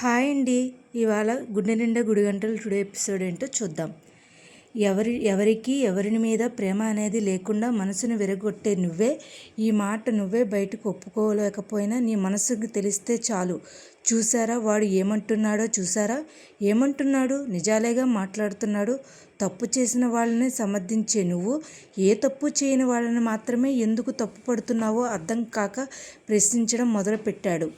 Hi అండి. ఇవాళ గుండె నిండా గుడి గంటలు టుడే ఎపిసోడ్ ఏంటో చూద్దాం. ఎవరి ఎవరికి ఎవరిని మీద ప్రేమ అనేది లేకుండా మనసును విరగొట్టే నువ్వే ఈ మాట నువ్వే బయటకు ఒప్పుకోలేకపోయినా నీ మనసుకు తెలిస్తే చాలు. చూసారా వాడు ఏమంటున్నాడో చూసారా ఏమంటున్నాడు? నిజాలేగా మాట్లాడుతున్నాడు? తప్పు చేసిన వాళ్ళని సమర్థించే నువ్వు? ఏ తప్పు చేయని వాళ్ళని మాత్రమే ఎందుకు తప్పు పడుతున్నావో అర్థం కాక ప్రశ్నించడం మొదలుపెట్టాడు.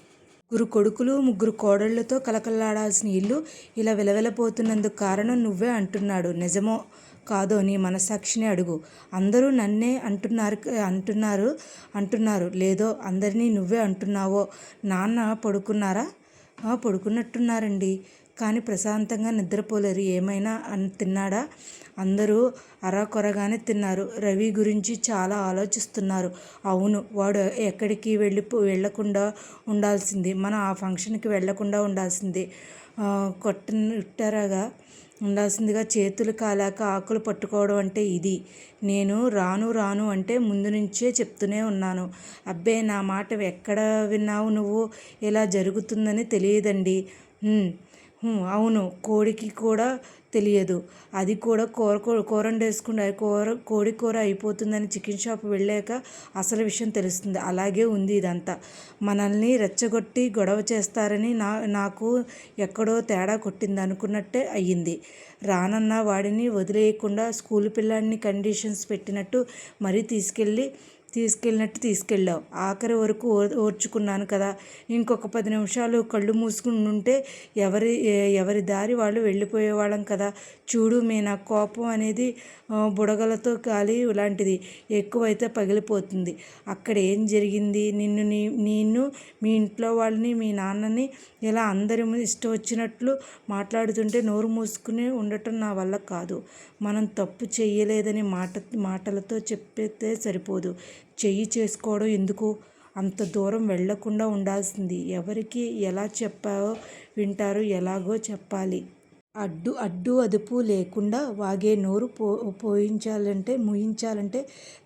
ముగ్గురు కొడుకులు ముగ్గురు కోడళ్ళతో కలకలాడాల్సిన ఇల్లు ఇలా విలవిలపోతున్నందుకు కారణం నువ్వే అంటున్నాడు. నిజమో కాదో నీ మనసాక్షిని అడుగు. అందరూ నన్నే అంటున్నారు అంటున్నారు అంటున్నారు. లేదో అందరినీ నువ్వే అంటున్నావో? నాన్న పడుకున్నారా? పడుకున్నట్టున్నారండి. కానీ ప్రశాంతంగా నిద్రపోలేరు. ఏమైనా అని తిన్నాడా? అందరూ అరాకొరగానే తిన్నారు. రవి గురించి చాలా ఆలోచిస్తున్నారు. అవును వాడు ఎక్కడికి వెళ్ళి వెళ్ళకుండా ఉండాల్సింది. మనం ఆ ఫంక్షన్కి వెళ్ళకుండా ఉండాల్సింది. కొట్టరగా ఉండాల్సిందిగా చేతులు కాలాక ఆకులు పట్టుకోవడం అంటే ఇది. నేను రాను రాను అంటే ముందు నుంచే చెప్తూనే ఉన్నాను. అబ్బే నా మాట ఎక్కడ విన్నావు నువ్వు? ఇలా జరుగుతుందని తెలియదండి. అవును. కోడికి కూడా తెలియదు. అది కూడా కూర కూర వండేసుకుంటే కూర కోడి కూర అయిపోతుందని చికెన్ షాప్ వెళ్ళాక అసలు విషయం తెలుస్తుంది. అలాగే ఉంది ఇదంతా. మనల్ని రెచ్చగొట్టి గొడవ చేస్తారని నా నాకు ఎక్కడో తేడా కొట్టింది అనుకున్నట్టే అయ్యింది. రానన్న వాడిని వదిలేయకుండా స్కూల్ పిల్లాడిని కండిషన్స్ పెట్టినట్టు మరీ తీసుకెళ్ళి తీసుకెళ్ళినట్టు తీసుకెళ్ళావు. ఆఖరి వరకు ఓర్చుకున్నాను కదా. ఇంకొక పది నిమిషాలు కళ్ళు మూసుకుని ఉంటే ఎవరి ఎవరి దారి వాళ్ళు వెళ్ళిపోయేవాళ్ళం కదా. చూడు మీ నా కోపం అనేది బుడగలతో గాలి ఇలాంటిది. ఎక్కువైతే పగిలిపోతుంది. అక్కడ ఏం జరిగింది? నిన్ను నీ నిన్ను మీ ఇంట్లో వాళ్ళని మీ నాన్నని ఇలా అందరి ఇష్టం వచ్చినట్లు మాట్లాడుతుంటే నోరు మూసుకుని ఉండటం నా వల్ల కాదు. మనం తప్పు చేయలేదని మాట మాటలతో చెప్పితే సరిపోదు. చెయ్యి చేసుకోవడం ఎందుకు? అంత దూరం వెళ్ళకుండా ఉండాల్సింది. ఎవరికి ఎలా చెప్పావో వింటారు ఎలాగో చెప్పాలి. అడ్డు అడ్డు అదుపు లేకుండా వాగే నోరు పో పోయించాలంటే ముయించాలంటే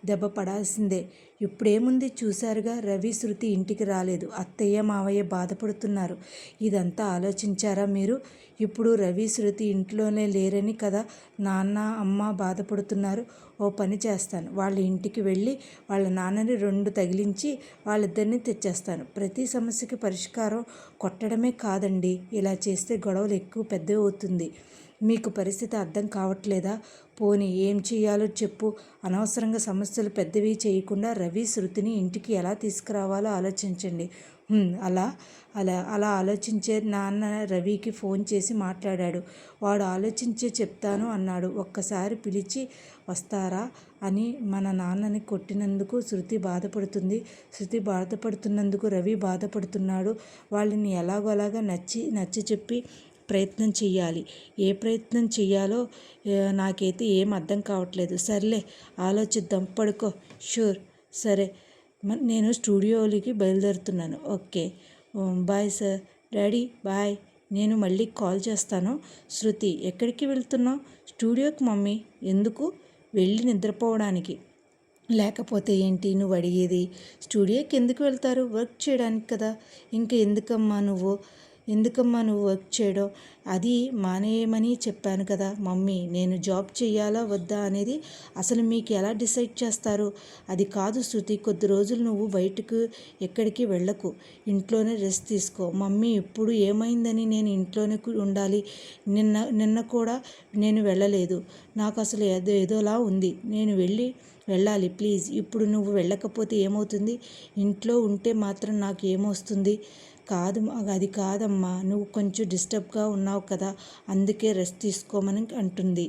దెబ్బ పడాల్సిందే. ఇప్పుడేముంది చూశారుగా రవి శృతి ఇంటికి రాలేదు. అత్తయ్య మావయ్య బాధపడుతున్నారు. ఇదంతా ఆలోచించారా మీరు? ఇప్పుడు రవి శృతి ఇంట్లోనే లేరని కదా నాన్న అమ్మ బాధపడుతున్నారు. ఓ పని చేస్తాను. వాళ్ళ ఇంటికి వెళ్ళి వాళ్ళ నాన్నని రెండు తగిలించి వాళ్ళిద్దరిని తెచ్చేస్తాను. ప్రతి సమస్యకి పరిష్కారం కొట్టడమే కాదండి. ఇలా చేస్తే గొడవలు ఎక్కువ పెద్దవి అవుతుంది. మీకు పరిస్థితి అర్థం కావట్లేదా? పోనీ ఏం చేయాలో చెప్పు. అనవసరంగా సమస్యలు పెద్దవి చేయకుండా రవి శృతిని ఇంటికి ఎలా తీసుకురావాలో ఆలోచించండి. అలా అలా అలా ఆలోచించే నాన్న రవికి ఫోన్ చేసి మాట్లాడాడు. వాడు ఆలోచించే చెప్తాను అన్నాడు. ఒక్కసారి పిలిచి వస్తారా అని మన నాన్నని కొట్టినందుకు శృతి బాధపడుతుంది. శృతి బాధపడుతున్నందుకు రవి బాధపడుతున్నాడు. వాళ్ళని ఎలాగోలాగా నచ్చి నచ్చి చెప్పి ప్రయత్నం చేయాలి ఏ ప్రయత్నం చేయాలో నాకైతే ఏం అర్థం కావట్లేదు. సర్లే ఆలోచిద్దాం. పడుకో. షూర్. సరే. నేను స్టూడియోలకి బయలుదేరుతున్నాను. Okay. Bye sir. Daddy bye. నేను మళ్ళీ కాల్ చేస్తాను. శృతి ఎక్కడికి వెళ్తున్నావు? స్టూడియోకి మమ్మీ. ఎందుకు? వెళ్ళి నిద్రపోవడానికి. లేకపోతే ఏంటి? నువ్వు అడిగేది. స్టూడియోకి ఎందుకు వెళ్తారు? వర్క్ చేయడానికి కదా. ఇంకా ఎందుకమ్మా నువ్వు? ఎందుకమ్మా నువ్వు వర్క్ చేయడం? అది మానేయమని చెప్పాను కదా మమ్మీ. నేను జాబ్ చేయాలా వద్దా అనేది అసలు మీకు ఎలా డిసైడ్ చేస్తారు? అది కాదు శృతి కొద్ది రోజులు నువ్వు బయటకు ఎక్కడికి వెళ్ళకు. ఇంట్లోనే రెస్ట్ తీసుకో. మమ్మీ ఇప్పుడు ఏమైందని నేను ఇంట్లోనే ఉండాలి. నిన్న నిన్న కూడా నేను వెళ్ళలేదు. నాకు అసలు ఏదో ఏదోలా ఉంది. నేను వెళ్ళి వెళ్ళాలి ప్లీజ్ ఇప్పుడు నువ్వు వెళ్ళకపోతే ఏమవుతుంది? ఇంట్లో ఉంటే మాత్రం నాకు ఏమొస్తుంది? కాదు అది కాదమ్మా. నువ్వు కొంచెం డిస్టర్బ్గా ఉన్నావు కదా అందుకే రెస్ట్ తీసుకోమని అంటుంది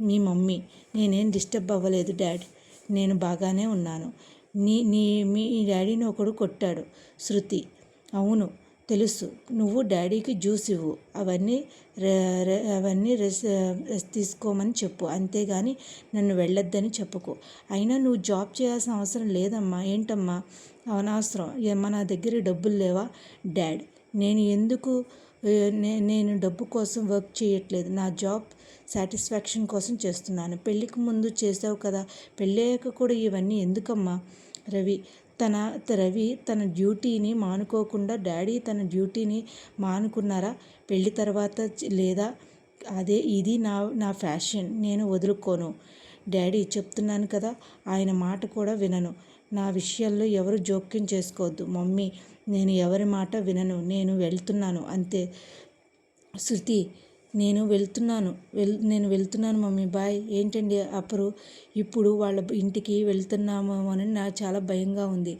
మీ మమ్మీ. నేనేం డిస్టర్బ్ అవ్వలేదు డాడ్. నేను బాగానే ఉన్నాను. నీ నీ మీ డాడీని ఒకడు కొట్టాడు. శృతి అవును తెలుసు. నువ్వు డాడీకి జ్యూస్ ఇవ్వు. అవన్నీ అవన్నీ రెస్ రెస్ట్ తీసుకోమని చెప్పు. అంతేగాని నన్ను వెళ్ళొద్దని చెప్పుకో. అయినా నువ్వు జాబ్ చేయాల్సిన అవసరం లేదమ్మా. ఏంటమ్మా? అనవసరం మన దగ్గర డబ్బులు లేవా? డాడ్ నేను ఎందుకు నేను డబ్బు కోసం వర్క్ చేయట్లేదు. నా జాబ్ సాటిస్ఫాక్షన్ కోసం చేస్తున్నాను. పెళ్ళికి ముందు చేసావు కదా పెళ్ళయ్యాక కూడా ఇవన్నీ ఎందుకమ్మా? రవి తన రవి తన డ్యూటీని మానుకోకుండా డాడీ తన డ్యూటీని మానుకున్నారా? పెళ్ళి తర్వాత లేదా? అదే ఇది నా నా ఫ్యాషన్. నేను వదులుకోను. డాడీ చెప్తున్నాను కదా ఆయన మాట కూడా వినను. నా విషయాల్లో ఎవరు జోక్యం చేసుకోవద్దు. మమ్మీ నేను ఎవరి మాట వినను. నేను వెళ్తున్నాను. అంతే. శృతి నేను వెళ్తున్నాను. వెల్ నేను వెళ్తున్నాను మమ్మీ. బాయ్. ఏంటండి అప్పుడు ఇప్పుడు వాళ్ళ ఇంటికి వెళ్తున్నాము అని నాకు చాలా భయంగా ఉంది.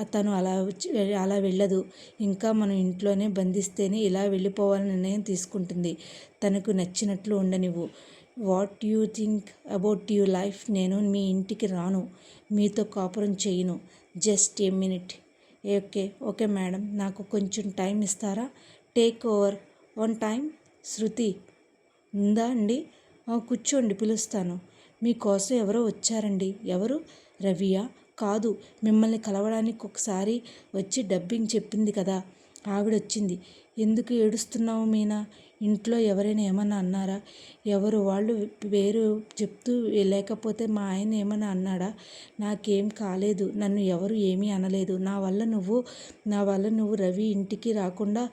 తను అలా వచ్చి- అలా వెళ్ళదు. ఇంకా మనం ఇంట్లోనే బంధిస్తేనే ఇలా వెళ్ళిపోవాలని నిర్ణయం తీసుకుంటుంది. తనకు నచ్చినట్లు ఉండనివ్వు. What you think about you life? నేను మీ ఇంటికి రాను. మీతో కాపురం చేయను. Just a minute. Okay okay madam. నాకు కొంచెం టైం ఇస్తారా? Take over. One time. Shruti. ఉందా అండి? కూర్చోండి పిలుస్తాను. మీకోసం ఎవరో వచ్చారండి. ఎవరు? రవియా? కాదు. మిమ్మల్ని కలవడానికి ఒకసారి వచ్చి డబ్బింగ్ చెప్పింది కదా. ఆవిడ వచ్చింది ఎందుకు ఏడుస్తున్నావు మీనా? ఇంట్లో ఎవరైనా ఏమన్నా అన్నారా? ఎవరు? వాళ్ళు పేరు చెప్తూ లేకపోతే మా ఆయన ఏమన్నా అన్నాడా? నాకేం కాలేదు. నన్ను ఎవరు ఏమీ అనలేదు. నా వల్ల నువ్వు నా వల్ల నువ్వు రవి ఇంటికి రాకుండా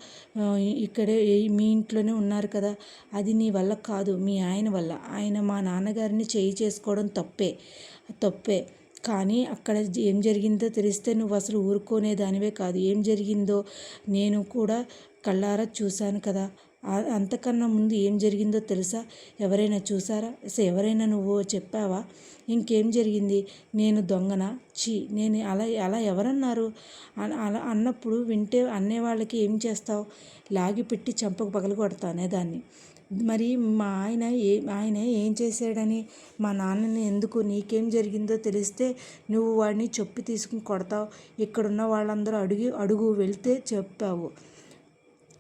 ఇక్కడే మీ ఇంట్లోనే ఉన్నారు కదా. అది నీ వల్ల కాదు మీ ఆయన వల్ల. ఆయన మా నాన్నగారిని చేయి చేసుకోవడం తప్పే తప్పే. కానీ అక్కడ ఏం జరిగిందో తెలిస్తే నువ్వు అసలు ఊరుకోనే దానివే కాదు. ఏం జరిగిందో నేను కూడా కళ్ళారా చూశాను కదా. అంతకన్నా ముందు ఏం జరిగిందో తెలుసా? ఎవరైనా చూసారా? అసలు ఎవరైనా నువ్వు చెప్పావా? ఇంకేం జరిగింది? నేను దొంగన? ఛీ నేను అలా అలా ఎవరన్నారు? అలా అన్నప్పుడు వింటే అన్నే వాళ్ళకి ఏం చేస్తావు? లాగి పెట్టి చంపకు పగలు కొడతానే దాన్ని మరి మా ఆయన ఏ ఆయన ఏం చేశాడని? మా నాన్నని ఎందుకు? నీకేం జరిగిందో తెలిస్తే నువ్వు వాడిని చెప్పి తీసుకుని కొడతావు. ఇక్కడున్న వాళ్ళందరూ అడుగు అడుగు వెళ్తే చెప్పావు.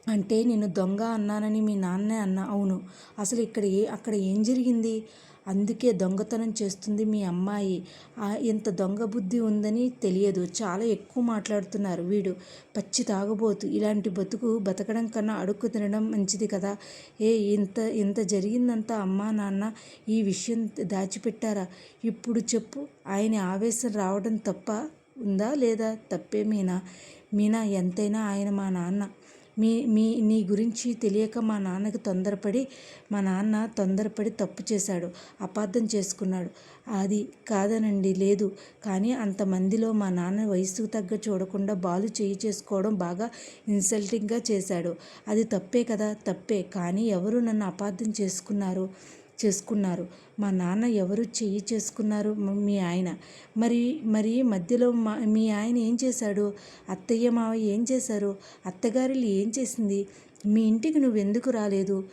అంటే నేను దొంగ అన్నానని మీ నాన్నే అన్నా. అవును. అసలు ఇక్కడ ఏ అక్కడ ఏం జరిగింది? అందుకే దొంగతనం చేస్తుంది మీ అమ్మాయి. ఇంత దొంగ బుద్ధి ఉందని తెలియదు. చాలా ఎక్కువ మాట్లాడుతున్నారు వీడు. పచ్చి తాగబోతు. ఇలాంటి బతుకు బతకడం కన్నా అడుక్కు తినడం మంచిది కదా. ఏ ఇంత ఇంత జరిగిందంతా అమ్మా నాన్న ఈ విషయం దాచిపెట్టారా? ఇప్పుడు చెప్పు. ఆయన ఆవేశం రావడం తప్ప ఉందా లేదా? తప్పే మీనా. మీనా ఎంతైనా ఆయన మా నాన్న. మీ మీ నీ గురించి తెలియక మా నాన్నకి తొందరపడి మా నాన్న తొందరపడి తప్పు చేశాడు అపార్థం చేసుకున్నాడు. అది కాదనండి లేదు. కానీ అంతమందిలో మా నాన్న వయసుకు తగ్గ చూడకుండా బాలు చేయి చేసుకోవడం బాగా ఇన్సల్టింగ్గా చేశాడు. అది తప్పే కదా తప్పే. కానీ ఎవరు నన్ను అపార్థం చేసుకున్నారు? చేసుకున్నారు. మా నాన్న ఎవరు చెయ్యి చేసుకున్నారు? మీ ఆయన. మరి మరి మధ్యలో మా మీ ఆయన ఏం చేశాడు? అత్తయ్య మావయ్య ఏం చేశారు? అత్తగారిలు ఏం చేసింది? మీ ఇంటికి నువ్వెందుకు రాలేదు?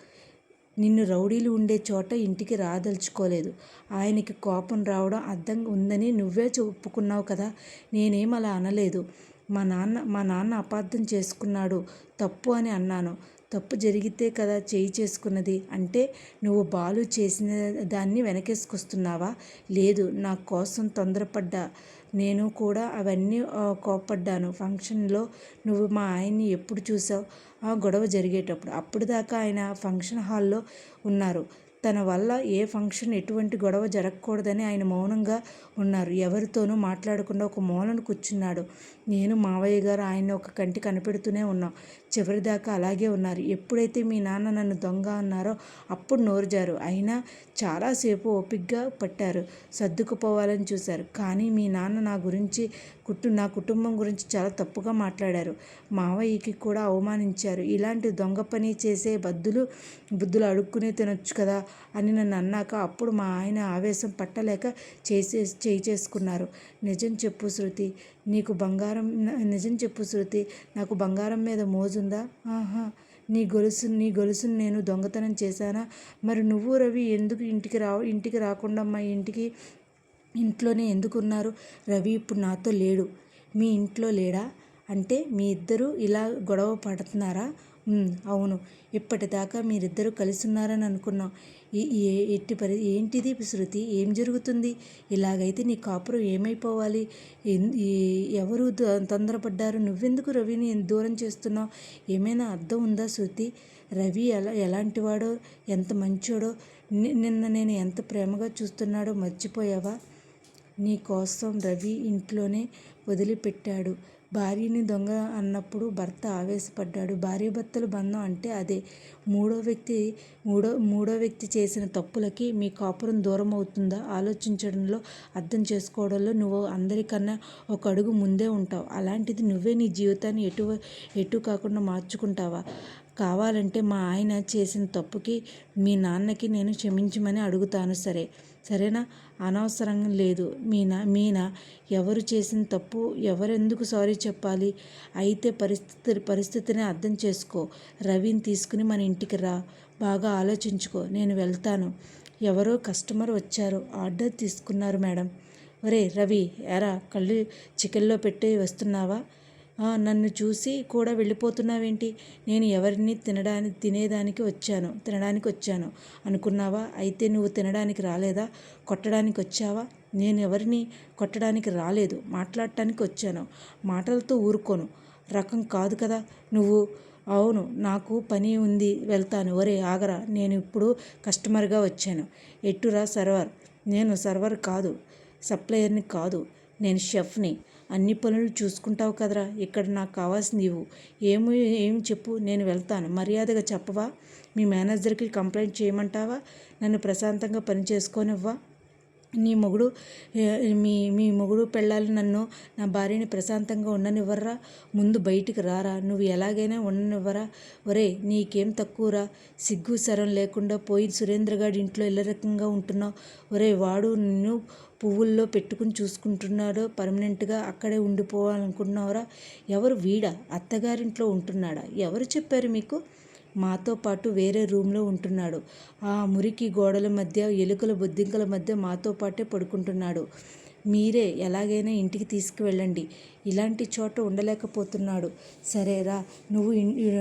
నిన్ను రౌడీలు ఉండే చోట ఇంటికి రాదలుచుకోలేదు. ఆయనకి కోపం రావడం అర్థం ఉందని నువ్వే ఒప్పుకున్నావు కదా? నేనేం అలా అనలేదు. మా నాన్న మా నాన్న అపార్థం చేసుకున్నాడు. తప్పు అని అన్నాను. తప్పు జరిగితే కదా చేయి చేసుకున్నది? అంటే నువ్వు బాలు చేసిన దాన్ని వెనకేసుకొస్తున్నావా? లేదు నా కోసం తొందరపడ్డా. నేను కూడా అవన్నీ ఆ, కోప్పడ్డాను. ఫంక్షన్లో నువ్వు మా ఆయన్ని ఎప్పుడు చూసావు? ఆ గొడవ జరిగేటప్పుడు. అప్పుడు దాకా ఆయన ఫంక్షన్ హాల్లో ఉన్నారు. తన వల్ల ఏ ఫంక్షన్ ఎటువంటి గొడవ జరగకూడదని ఆయన మౌనంగా ఉన్నారు. ఎవరితోనూ మాట్లాడకుండా ఒక మూలను కూర్చున్నాడు. నేను మావయ్య గారు ఆయన ఒక కంటి కనిపెడుతూనే ఉన్నాం. చివరిదాకా అలాగే ఉన్నారు. ఎప్పుడైతే మీ నాన్న నన్ను దొంగ అన్నారో అప్పుడు నోరుజారు. అయినా చాలాసేపు ఓపిగ్గా పట్టారు. సర్దుకుపోవాలని చూశారు. కానీ మీ నాన్న నా గురించి కుటు నా కుటుంబం గురించి చాలా తప్పుగా మాట్లాడారు. మావయ్యకి కూడా అవమానించారు. ఇలాంటి దొంగ పని చేసే బద్దులు బుద్ధులు అడుక్కునే తినొచ్చు కదా అని నన్ను అన్నాక అప్పుడు మా ఆయన ఆవేశం పట్టలేక చేసే చేయి చేసుకున్నారు. నిజం చెప్పు శృతి నీకు బంగారం నిజం చెప్పు శృతి నాకు బంగారం మీద మోజుందా? ఆహా నీ గొలుసు నీ గొలుసును నేను దొంగతనం చేశానా? మరి నువ్వు రవి ఎందుకు ఇంటికి రా ఇంటికి రాకుండా మా ఇంటికి ఇంట్లోనే ఎందుకున్నారు? రవి ఇప్పుడు నాతో లేడు. మీ ఇంట్లో లేడా? అంటే మీ ఇద్దరు ఇలా గొడవ పడుతున్నారా? అవును. ఇప్పటిదాకా మీరిద్దరూ కలిసి ఉన్నారని అనుకున్నాం ఏ- ఎట్టి పరి ఏంటిది శృతి? ఏం జరుగుతుంది? ఇలాగైతే నీ కాపురం ఏమైపోవాలి? ఎవరు తొందరపడ్డారు? నువ్వెందుకు రవిని దూరం చేస్తున్నావు? ఏమైనా అర్థం ఉందా శృతి? రవి ఎలా ఎలాంటివాడో? ఎంత మంచోడో? నిన్న నేను ఎంత ప్రేమగా చూస్తున్నాడో మర్చిపోయావా? నీ కోసం రవి ఇంట్లోనే వదిలిపెట్టాడు. భార్యని దొంగ అన్నప్పుడు భర్త ఆవేశపడ్డాడు. భార్యాభర్తల బంధం అంటే అదే. మూడో వ్యక్తి మూడో మూడో వ్యక్తి చేసిన తప్పులకి మీ కాపురం దూరం అవుతుందా? ఆలోచించడంలో అర్థం చేసుకోవడంలో నువ్వు అందరికన్నా ఒక అడుగు ముందే ఉంటావు. అలాంటిది నువ్వే నీ జీవితాన్ని ఎటు ఎటు కాకుండా మార్చుకుంటావా? కావాలంటే మా ఆయన చేసిన తప్పుకి మీ నాన్నకి నేను క్షమించమని అడుగుతాను సరే. సరేనా? అనవసరం లేదు. మీనా మీనా ఎవరు చేసిన తప్పు ఎవరెందుకు సారీ చెప్పాలి? అయితే పరిస్థితి పరిస్థితిని అర్థం చేసుకో. రవిని తీసుకుని మన ఇంటికి రా. బాగా ఆలోచించుకో. నేను వెళ్తాను. ఎవరో కస్టమర్ వచ్చారు. ఆర్డర్ తీసుకున్నారు మేడం. ఒరే రవి ఎరా కళ్ళు చికెన్లో పెట్టి వస్తున్నావా? నన్ను చూసి కూడా వెళ్ళిపోతున్నావేంటి? నేను ఎవరిని తినడానికి తినేదానికి వచ్చాను తినడానికి వచ్చాను. అనుకున్నావా? అయితే నువ్వు తినడానికి రాలేదా? కొట్టడానికి వచ్చావా? నేను ఎవరిని కొట్టడానికి రాలేదు మాట్లాడటానికి వచ్చాను. మాటలతో ఊరుకోను. రకం కాదు కదా? నువ్వు అవును నాకు పని ఉంది వెళ్తాను. ఒరే ఆగరా. నేను ఇప్పుడు కస్టమర్గా వచ్చాను. ఎట్టురా సర్వర్? నేను సర్వర్ కాదు సప్లయర్ని కాదు నేను షెఫ్ని. అన్ని పనులు చూసుకుంటావు కదరా. ఇక్కడ నాకు కావాల్సి నీవు ఏమి ఏం చెప్పు నేను వెళ్తాను. మర్యాదగా చెప్పవా? మీ మేనేజర్కి కంప్లైంట్ చేయమంటావా? నన్ను ప్రశాంతంగా పని చేసుకోనివ్వా? నీ మొగుడు మీ మీ మొగుడు పెళ్ళాలి నన్ను నా భార్యని ప్రశాంతంగా ఉండనివ్వరా? ముందు బయటికి రారా? నువ్వు ఎలాగైనా ఉండనివ్వరా? ఒరే నీకేం తక్కువరా? సిగ్గు సరం లేకుండా పోయి సురేంద్రగాడి ఇంట్లో రకంగా ఉంటున్నావు. ఒరే వాడు నిన్ను పువ్వుల్లో పెట్టుకుని చూసుకుంటున్నాడో. పర్మనెంట్గా అక్కడే ఉండిపోవాలనుకుంటున్నావురా. ఎవరు వీడా? అత్తగారింట్లో ఉంటున్నాడా? ఎవరు చెప్పారు మీకు? మాతో పాటు వేరే రూమ్లో ఉంటున్నాడు. ఆ మురికి గోడల మధ్య ఎలుకల బొద్దింకల మధ్య మాతో పాటే పడుకుంటున్నాడు. మీరే ఎలాగైనా ఇంటికి తీసుకువెళ్ళండి. ఇలాంటి చోట ఉండలేకపోతున్నాడు. సరేరా నువ్వు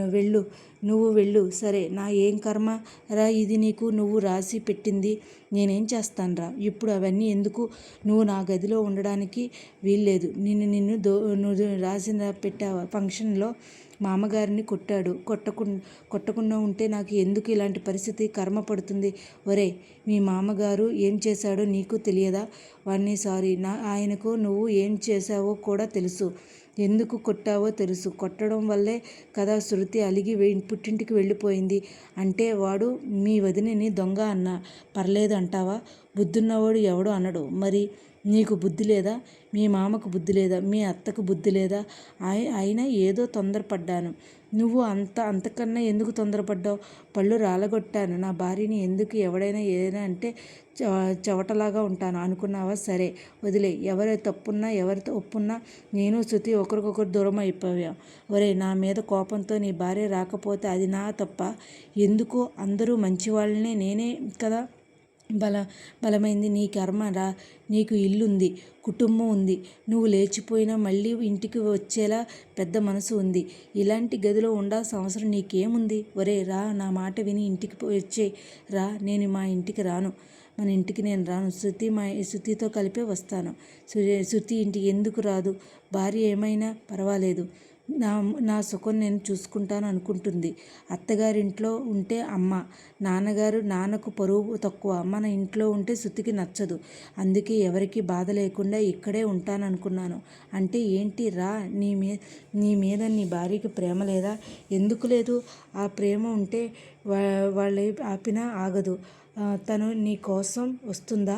వెళ్ళు. నువ్వు వెళ్ళు. సరే నా ఏం కర్మ? రా ఇది నీకు నువ్వు రాసి పెట్టింది. నేనేం చేస్తానురా? ఇప్పుడు అవన్నీ ఎందుకు? నువ్వు నా గదిలో ఉండడానికి వీల్లేదు. నిన్ను నిన్ను దో నువ్వు రాసిన పెట్టావా? ఫంక్షన్లో మామగారిని కొట్టాడు. కొట్టకుండా కొట్టకుండా ఉంటే నాకు ఎందుకు ఇలాంటి పరిస్థితి? కర్మ పడుతుంది. ఒరే మీ మామగారు ఏం చేశాడో నీకు తెలియదా? వాడిని సారీ. నా ఆయనకు నువ్వు ఏం చేశావో కూడా తెలుసు. ఎందుకు కొట్టావో తెలుసు. కొట్టడం వల్లే కదా శృతి అలిగి పుట్టింటికి వెళ్ళిపోయింది. అంటే వాడు మీ వదినని దొంగ అన్న. పర్లేదు అంటావా బుద్ధున్నవాడు ఎవడు అనడు. మరి నీకు బుద్ధి లేదా? మీ మామకు బుద్ధి లేదా? మీ అత్తకు బుద్ధి లేదా? అయినా ఏదో తొందరపడ్డాను. నువ్వు అంత అంతకన్నా ఎందుకు తొందరపడ్డావు? పళ్ళు రాలగొట్టాను. నా భార్యని ఎందుకు ఎవడైనా ఏదైనా అంటే చెవటలాగా ఉంటాను. అనుకున్నావా? సరే. వదిలే. ఎవరి తప్పున్నా ఎవరితో ఒప్పున్నా నేను శృతి ఒకరికొకరు దూరం అయిపోయాం. ఒరే నా మీద కోపంతో నీ భార్య రాకపోతే అది నా తప్ప? ఎందుకో అందరూ మంచివాళ్ళనే నేనే కదా? బల బలమైంది. నీ కర్మరా నీకు ఇల్లుంది కుటుంబం ఉంది. నువ్వు లేచిపోయినా మళ్ళీ ఇంటికి వచ్చేలా పెద్ద మనసు ఉంది. ఇలాంటి గదిలో ఉండాల్సిన అవసరం నీకేముంది? ఒరే రా నా మాట విని ఇంటికి వచ్చే రా నేను మా ఇంటికి రాను. మన ఇంటికి నేను రాను. శృతి మా శృతితో కలిపే వస్తాను. శృతి ఇంటికి ఎందుకు రాదు? భార్య ఏమైనా పర్వాలేదు. నా నా సుఖం నేను చూసుకుంటాను అనుకుంటుంది. అత్తగారింట్లో ఉంటే అమ్మ నాన్నగారు నాన్నకు పరువు తక్కువ మన ఇంట్లో ఉంటే శృతికి నచ్చదు. అందుకే ఎవరికి బాధ లేకుండా ఇక్కడే ఉంటాననుకున్నాను. అంటే ఏంటి రా నీ మీ నీ మీద నీ భార్యకి ప్రేమ లేదా? ఎందుకు లేదు? ఆ ప్రేమ ఉంటే వాళ్ళ ఆపినా ఆగదు. తను నీ కోసం వస్తుందా?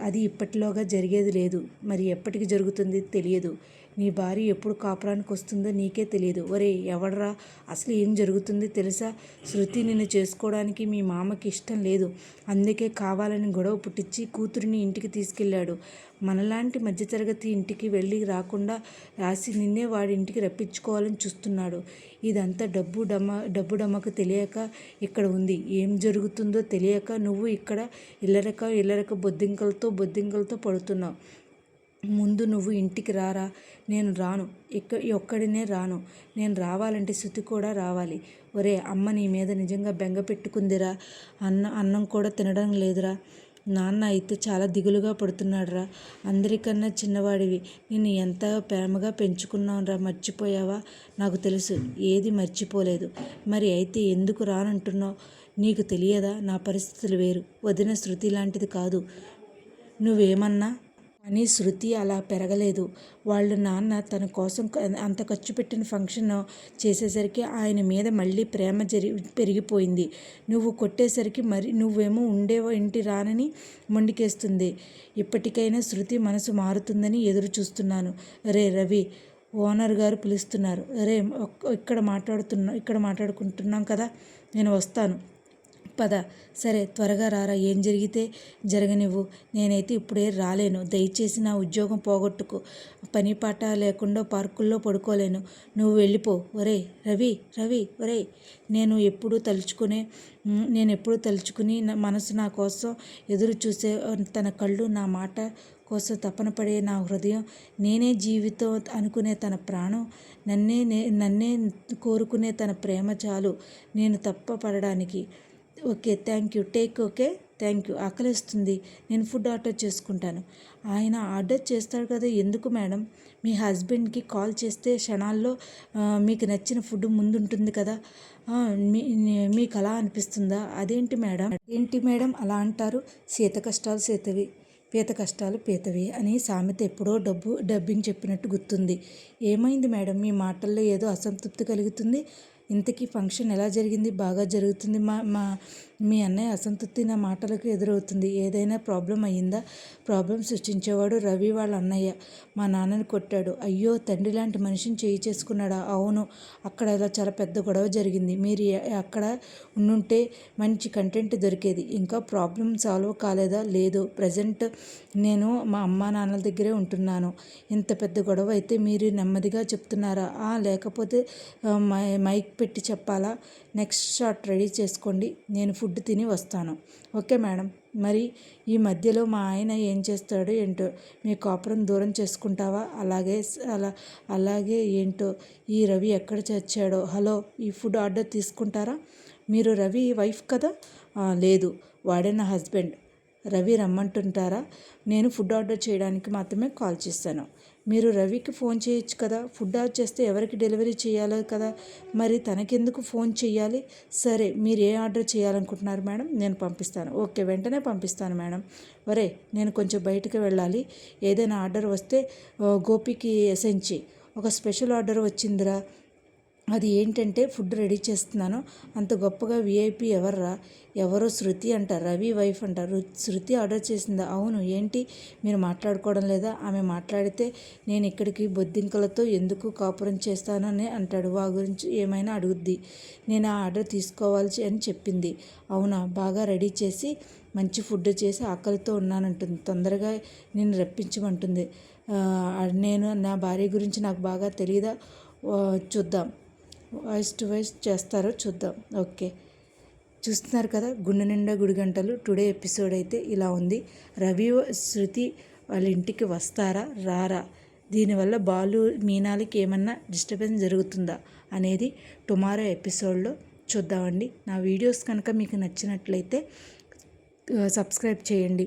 అది ఇప్పటిలోగా జరిగేది లేదు. మరి ఎప్పటికి జరుగుతుంది తెలియదు. నీ భార్య ఎప్పుడు కాపురానికి వస్తుందో నీకే తెలియదు. ఒరే ఎవడరా? అసలు ఏం జరుగుతుంది తెలుసా? శృతి నిన్ను చేసుకోవడానికి మీ మామకి ఇష్టం లేదు. అందుకే కావాలని గొడవ పుట్టించి కూతురిని ఇంటికి తీసుకెళ్ళాడు. మనలాంటి మధ్యతరగతి ఇంటికి వెళ్ళి రాకుండా రాసి నిన్నే వాడి ఇంటికి రప్పించుకోవాలని చూస్తున్నాడు. ఇదంతా డబ్బు డమ డబ్బు డమ్మకు తెలియక ఇక్కడ ఉంది. ఏం జరుగుతుందో తెలియక నువ్వు ఇక్కడ ఇల్లరక ఇల్లరక బొద్దింకలతో బొద్దింకలతో పడుతున్నావు. ముందు నువ్వు ఇంటికి రారా? నేను రాను. ఇక్క ఒక్కడినే రాను. నేను రావాలంటే శృతి కూడా రావాలి. ఒరే అమ్మ నీ మీద నిజంగా బెంగ పెట్టుకుందిరా. అన్న అన్నం కూడా తినడం లేదురా. నాన్న అయితే చాలా దిగులుగా పడుతున్నాడురా. అందరికన్నా చిన్నవాడివి. నేను ఎంత ప్రేమగా పెంచుకున్నానురా మర్చిపోయావా? నాకు తెలుసు. ఏది మర్చిపోలేదు. మరి అయితే ఎందుకు రానంటున్నావు? నీకు తెలియదా? నా పరిస్థితులు వేరు. వదిన శృతి లాంటిది కాదు. నువ్వేమన్నా కానీ శృతి అలా పెరగలేదు. వాళ్ళ నాన్న తన కోసం అంత ఖర్చు పెట్టిన ఫంక్షన్ చేసేసరికి ఆయన మీద మళ్ళీ ప్రేమ జరి పెరిగిపోయింది. నువ్వు కొట్టేసరికి మరి నువ్వేమో ఉండే ఇంటి రానని మొండికేస్తుంది. ఇప్పటికైనా శృతి మనసు మారుతుందని ఎదురు చూస్తున్నాను. రే రవి ఓనర్ గారు పిలుస్తున్నారు. రే ఇక్కడ మాట్లాడుతున్నా ఇక్కడ మాట్లాడుకుంటున్నాం కదా నేను వస్తాను. పద. సరే త్వరగా రారా. ఏం జరిగితే జరగనివ్వు. నేనైతే ఇప్పుడే రాలేను. దయచేసి నా ఉద్యోగం పోగొట్టుకు. పని పాట లేకుండా పార్కుల్లో పడుకోలేను. నువ్వు వెళ్ళిపో. ఒరే రవి రవి ఒరే నేను ఎప్పుడూ తలుచుకునే నేను ఎప్పుడూ తలుచుకుని నా మనసు నా కోసం ఎదురు చూసే తన కళ్ళు నా మాట కోసం తపన పడే నా హృదయం నేనే జీవితం అనుకునే తన ప్రాణం నన్నే నే- నన్నే కోరుకునే తన ప్రేమ చాలు. నేను తప్ప పడడానికి okay thank you. Take okay thank you. ఆకలిస్తుంది. నేను ఫుడ్ ఆర్డర్ చేసుకుంటాను. ఆయన ఆర్డర్ చేస్తాడు కదా ఎందుకు మేడం? మీ హస్బెండ్కి కాల్ చేస్తే క్షణాల్లో మీకు నచ్చిన ఫుడ్ ముందుంటుంది కదా. మీ మీకు అలా అనిపిస్తుందా? అదేంటి మేడం? ఏంటి మేడం అలా అంటారు? సీత కష్టాలు సీతవి పీత కష్టాలు పీతవి అని సామెత ఎప్పుడో డబ్బు డబ్బింగ్ చెప్పినట్టు గుర్తుంది. ఏమైంది మేడం? మీ మాటల్లో ఏదో అసంతృప్తి కలుగుతుంది. ఇంతకీ ఫంక్షన్ ఎలా జరిగింది? బాగా జరుగుతుంది. మా మా మీ అన్నయ్య అసంతృప్తి నా మాటలకు ఎదురవుతుంది. ఏదైనా ప్రాబ్లం అయ్యిందా? ప్రాబ్లం సృష్టించేవాడు రవి వాళ్ళ అన్నయ్య. మా నాన్నని కొట్టాడు. అయ్యో తండ్రి లాంటి మనిషిని చేయి చేసుకున్నాడా? అవును. అక్కడ ఇలా చాలా పెద్ద గొడవ జరిగింది. మీరు అక్కడ ఉండుంటే మంచి కంటెంట్ దొరికేది. ఇంకా ప్రాబ్లం సాల్వ్ కాలేదా? లేదు. ప్రజెంట్ నేను మా అమ్మా నాన్నల దగ్గరే ఉంటున్నాను. ఇంత పెద్ద గొడవ అయితే మీరు నెమ్మదిగా చెప్తున్నారా? లేకపోతే మై- మైక్ పెట్టి చెప్పాలా? నెక్స్ట్ షాట్ రెడీ చేసుకోండి. నేను ఫుడ్ తిని వస్తాను. Okay madam. మరి ఈ మధ్యలో మా ఆయన ఏం చేస్తాడో ఏంటో మీ కాపురం దూరం చేసుకుంటావా? అలాగే అలా అలాగే ఏంటో? ఈ రవి ఎక్కడ చచ్చాడో హలో ఈ ఫుడ్ ఆర్డర్ తీసుకుంటారా? మీరు రవి వైఫ్ కదా? లేదు. వాడే నా హస్బెండ్. రవి రమ్మంటుంటారా? నేను ఫుడ్ ఆర్డర్ చేయడానికి మాత్రమే కాల్ చేశాను. మీరు రవికి ఫోన్ చేయొచ్చు కదా ఫుడ్ ఆర్డర్ చేస్తే ఎవరికి డెలివరీ చేయాలి కదా మరి తనకెందుకు ఫోన్ చేయాలి? సరే మీరు ఏ ఆర్డర్ చేయాలనుకుంటున్నారు మేడం? నేను పంపిస్తాను. ఓకే వెంటనే పంపిస్తాను మేడం. వరే నేను కొంచెం బయటకు వెళ్ళాలి. ఏదైనా ఆర్డర్ వస్తే గోపికి ఎసెంచి ఒక స్పెషల్ ఆర్డర్ వచ్చిందిరా. అది ఏంటంటే ఫుడ్ రెడీ చేస్తున్నాను. అంత గొప్పగా విఐపి ఎవర్రా? ఎవరో శృతి అంటారు రవి వైఫ్ అంటారు శృతి ఆర్డర్ చేసిందా? అవును. ఏంటి? మీరు మాట్లాడుకోవడం లేదా? ఆమె మాట్లాడితే నేను ఇక్కడికి బొద్దింకలతో ఎందుకు కాపురం చేస్తానని అంటాడు. వా గురించి ఏమైనా అడుగుద్ది. నేను ఆ ఆర్డర్ తీసుకోవాల్సి అని చెప్పింది. అవునా? బాగా రెడీ చేసి మంచి ఫుడ్ చేసి ఆకలితో ఉన్నానంటుంది. తొందరగా నేను రప్పించమంటుంది. నేను నా భార్య గురించి నాకు బాగా తెలియదా చూద్దాం. వాయిస్ టు వాయిస్ చేస్తారో చూద్దాం. ఓకే చూస్తున్నారు కదా గుండె నిండా గుడి గంటలు. టుడే ఎపిసోడ్ అయితే ఇలా ఉంది. రవి శృతి వాళ్ళ ఇంటికి వస్తారా రారా? దీనివల్ల బాలు మీనాలకి ఏమన్నా డిస్టర్బెన్స్ జరుగుతుందా అనేది టుమారో ఎపిసోడ్లో చూద్దామండి. నా వీడియోస్ కనుక మీకు నచ్చినట్లయితే సబ్స్క్రైబ్ చేయండి.